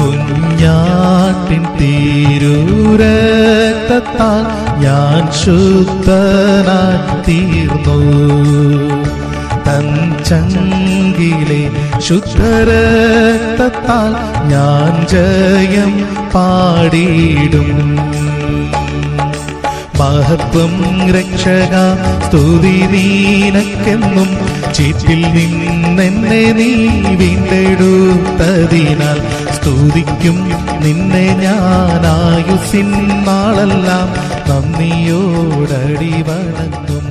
കുഞ്ഞാട്ടിൻ തീരൂരത്താൽ ഞാൻ ശുദ്ധനായി തീർന്നു. തൻ ചങ്കിലെ ശുദ്ധരത്താൽ ഞാൻ ജയം പാടിയിടും. മഹത്വം രക്ഷക സ്തുതി നീനക്കെന്നും ചീറ്റിൽ നിന്നെന്നെ നീ വീണ്ടെടുത്തതിനാൽ സ്തുതിക്കും. നിന്നെ ഞാൻ ആയുസിൻ നാളെല്ലാം നന്ദിയോടടി വണങ്ങും.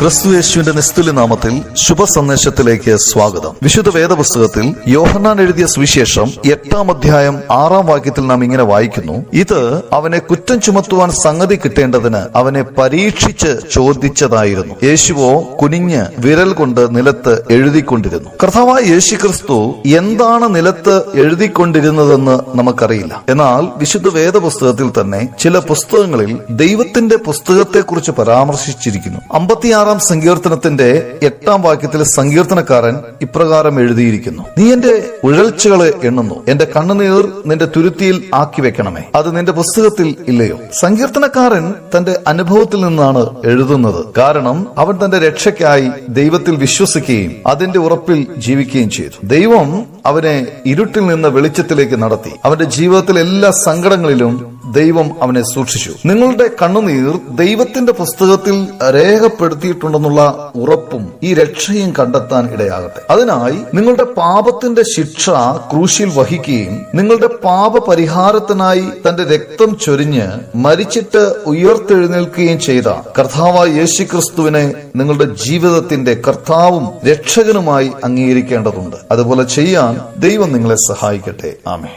ക്രിസ്തു യേശുവിന്റെ നിസ്തുല്യ നാമത്തിൽ ശുഭ സന്ദേശത്തിലേക്ക് സ്വാഗതം. വിശുദ്ധ വേദപുസ്തകത്തിൽ യോഹന്നാൻ എഴുതിയ സുവിശേഷം എട്ടാം അധ്യായം ആറാം വാക്യത്തിൽ നാം ഇങ്ങനെ വായിക്കുന്നു. ഇത് അവനെ കുറ്റം ചുമത്തുവാൻ സംഗതി കിട്ടേണ്ടതിന് അവനെ പരീക്ഷിച്ച് ചോദിച്ചതായിരുന്നു. യേശുവോ കുനിഞ്ഞ് വിരൽ കൊണ്ട് നിലത്ത് എഴുതിക്കൊണ്ടിരുന്നു. കർത്താവായ യേശു ക്രിസ്തു എന്താണ് നിലത്ത് എഴുതിക്കൊണ്ടിരുന്നതെന്ന് നമുക്കറിയില്ല. എന്നാൽ വിശുദ്ധ വേദപുസ്തകത്തിൽ തന്നെ ചില പുസ്തകങ്ങളിൽ ദൈവത്തിന്റെ പുസ്തകത്തെക്കുറിച്ച് പരാമർശിച്ചിരിക്കുന്നു. അമ്പത്തിയാറാം സങ്കീർത്തനത്തിന്റെ എട്ടാം വാക്യത്തിൽ സങ്കീർത്തനക്കാരൻ ഇപ്രകാരം എഴുതിയിരിക്കുന്നു. നീ എന്റെ ഉഴൽച്ചകളെ എണ്ണുന്നു. എന്റെ കണ്ണുനീർ നിന്റെ തുരുത്തിയിൽ ആക്കി വെക്കണമേ. അത് നിന്റെ പുസ്തകത്തിൽ ഇല്ലയോ? സങ്കീർത്തനക്കാരൻ തന്റെ അനുഭവത്തിൽ നിന്നാണ് എഴുതുന്നത്. കാരണം അവൻ തന്റെ രക്ഷയ്ക്കായി ദൈവത്തിൽ വിശ്വസിക്കുകയും അതിന്റെ ഉറപ്പിൽ ജീവിക്കുകയും ചെയ്തു. ദൈവം അവനെ ഇരുട്ടിൽ നിന്ന് വെളിച്ചത്തിലേക്ക് നടത്തി. അവന്റെ ജീവിതത്തിലെ എല്ലാ സങ്കടങ്ങളിലും ദൈവം അവനെ സൂക്ഷിച്ചു. നിങ്ങളുടെ കണ്ണുനീർ ദൈവത്തിന്റെ പുസ്തകത്തിൽ രേഖപ്പെടുത്തിയിട്ടുണ്ടെന്നുള്ള ഉറപ്പും ഈ രക്ഷയും കണ്ടെത്താൻ ഇടയാകട്ടെ. അതിനായി നിങ്ങളുടെ പാപത്തിന്റെ ശിക്ഷ ക്രൂശിൽ വഹിക്കുകയും നിങ്ങളുടെ പാപ പരിഹാരത്തിനായി തന്റെ രക്തം ചൊരിഞ്ഞ് മരിച്ചിട്ട് ഉയർത്തെഴുന്നേൽക്കുകയും ചെയ്ത കർത്താവായ യേശു ക്രിസ്തുവിനെ നിങ്ങളുടെ ജീവിതത്തിന്റെ കർത്താവും രക്ഷകനുമായി അംഗീകരിക്കേണ്ടതുണ്ട്. അതുപോലെ ചെയ്യാൻ ദൈവം നിങ്ങളെ സഹായിക്കട്ടെ. ആമേ